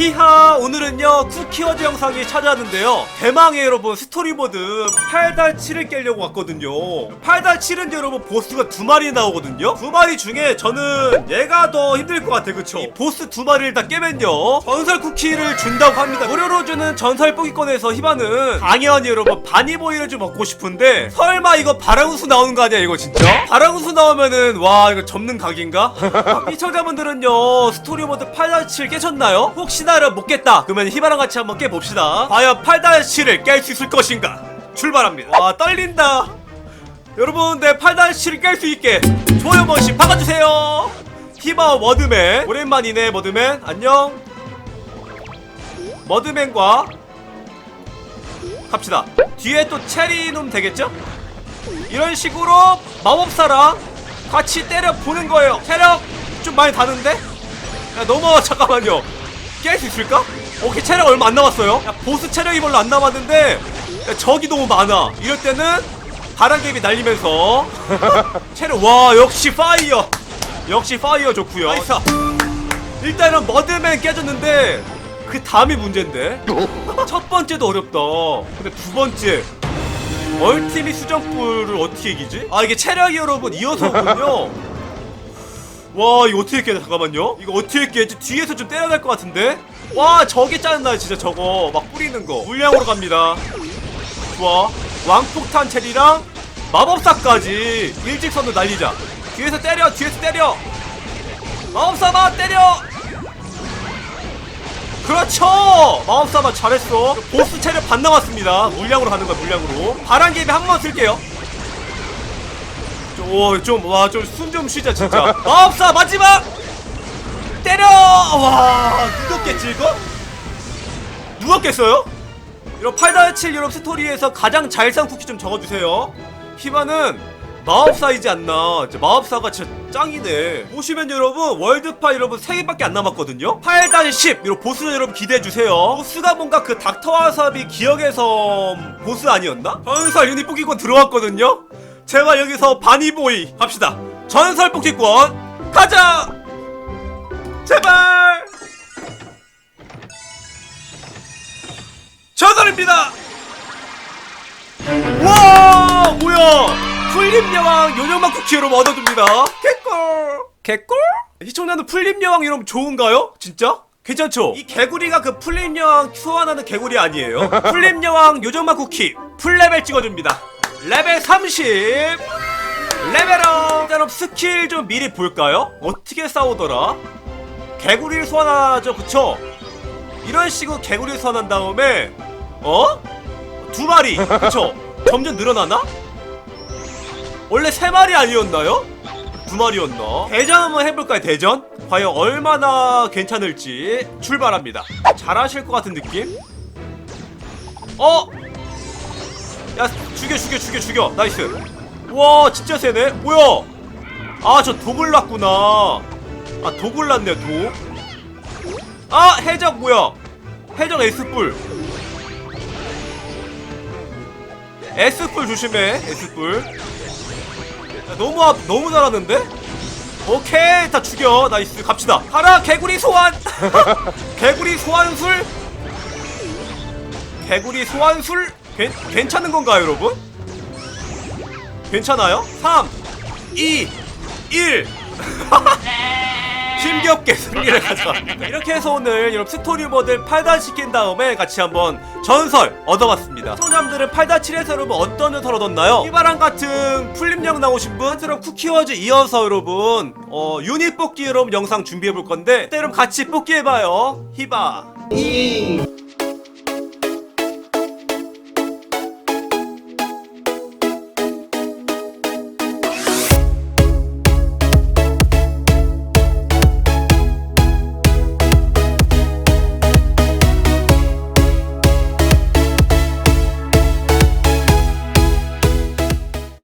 히하 오늘은요 쿠키워즈 영상이 찾아왔는데요 대망의 여러분 스토리보드 8-7을 깨려고 왔거든요 8-7은 여러분 보스가 두 마리 나오거든요 두 마리 중에 저는 얘가 더 힘들 것 같아 그쵸 이 보스 두 마리를 다 깨면요 전설 쿠키를 준다고 합니다 무료로 주는 전설 뽑기권에서 히바는 당연히 여러분 바니보이를 좀 먹고 싶은데 설마 이거 바라구수 나오는 거 아니야 이거 진짜? 바라구수 나오면은 와 이거 접는 각인가? 시청자분들은요 스토리보드 8-7 깨셨나요? 혹시나 못 깼다. 그러면 히바랑 같이 한번 깨봅시다. 과연 8-7을 깰 수 있을 것인가? 출발합니다. 와 떨린다. 여러분 내 8-7을 깰 수 있게 좋아요 한 번씩 박아주세요. 히바 머드맨. 오랜만이네 머드맨. 안녕. 머드맨과 갑시다. 뒤에 또 체리놈 되겠죠? 이런 식으로 마법사랑 같이 때려 보는 거예요. 체력 좀 많이 다는데? 야 넘어 잠깐만요 깰 수 있을까? 오케이 체력 얼마 안 남았어요. 야 보스 체력이 별로 안 남았는데 야, 적이 너무 많아. 이럴 때는 바람개비 날리면서. 체력 와 역시 파이어. 역시 파이어 좋구요. 나이스. 일단은 머드맨 깨졌는데 그 다음이 문제인데. 첫 번째도 어렵다. 근데 두 번째. 얼티밋 수정불을 어떻게 이기지? 아 이게 체력이 여러분 이어서군요 와 이거 어떻게 돼 잠깐만요. 이거 어떻게 깨지? 뒤에서 좀 때려야 될 것 같은데? 와 저게 짜증나 진짜 저거. 막 뿌리는 거. 물량으로 갑니다. 좋아. 왕폭탄 체리랑 마법사까지 일직선으로 날리자. 뒤에서 때려 뒤에서 때려. 마법사마 때려! 그렇죠! 마법사마 잘했어. 보스 체력 반 남았습니다. 물량으로 가는 거야 물량으로. 바람개비 한 번 쓸게요 좀와좀 숨 좀 쉬자 진짜. 마법사 마지막! 때려! 와 누가 깼지 이거? 누가 깼어요? 이런 8-7 유럽 스토리에서 가장 잘 산 쿠키 좀 적어주세요. 히바는 마법사이지 않나. 진짜 마법사가 진짜 짱이네. 보시면 여러분 월드파 여러분 3개밖에 안 남았거든요? 8-10 이런 보스는 여러분 기대해주세요. 보스가 뭔가 그 닥터 와사비 기억의 섬 보스 아니었나? 전설 유닛 뽑기권 들어왔거든요 제발 여기서 바니보이 갑시다. 전설 뽑기권 가자! 제발! 전설입니다! 와 뭐야? 풀립 여왕 요정만 쿠키 여러분 얻어줍니다. 개꿀! 개꿀? 시청자는 풀립 여왕 여러분 좋은가요? 진짜? 괜찮죠? 이 개구리가 그 풀립 여왕 소환하는 개구리 아니에요. 풀립 여왕 요정만 쿠키 풀레벨 찍어줍니다 레벨 30 레벨업 일단 스킬 좀 미리 볼까요? 어떻게 싸우더라? 개구리를 소환하죠 그쵸? 이런 식으로 개구리를 소환한 다음에 어? 두 마리 그쵸? 점점 늘어나나? 원래 세 마리 아니었나요? 두 마리였나? 대전 한번 해볼까요 대전? 과연 얼마나 괜찮을지 출발합니다 잘하실 것 같은 느낌? 어? 야 죽여 죽여 죽여 죽여. 나이스. 와 진짜 세네. 뭐야? 아 저 독을 났구나. 아 독을 났네 독아 해적 뭐야? 해적 S뿔. S뿔 조심해 S뿔. 야, 너무 앞 너무 잘하는데? 오케이 다 죽여. 나이스 갑시다. 가라 개구리 소환. 개구리 소환술. 개구리 소환술 괜, 괜찮은 건가요 여러분? 괜찮아요? 3 2 1 힘겹게 승리를 가져갑니다 이렇게 해서 오늘 여러분 스토리보드 8단 시킨 다음에 같이 한번 전설 얻어봤습니다 시청자분들은 8-7에서 여러분 어떤 전설 얻었나요? 이바랑 같은 풀림력 나오신 분 그럼 쿠키워즈 이어서 여러분 어 유닛 뽑기 여러분 영상 준비해볼 건데 그때 여러분 같이 뽑기 해봐요 히바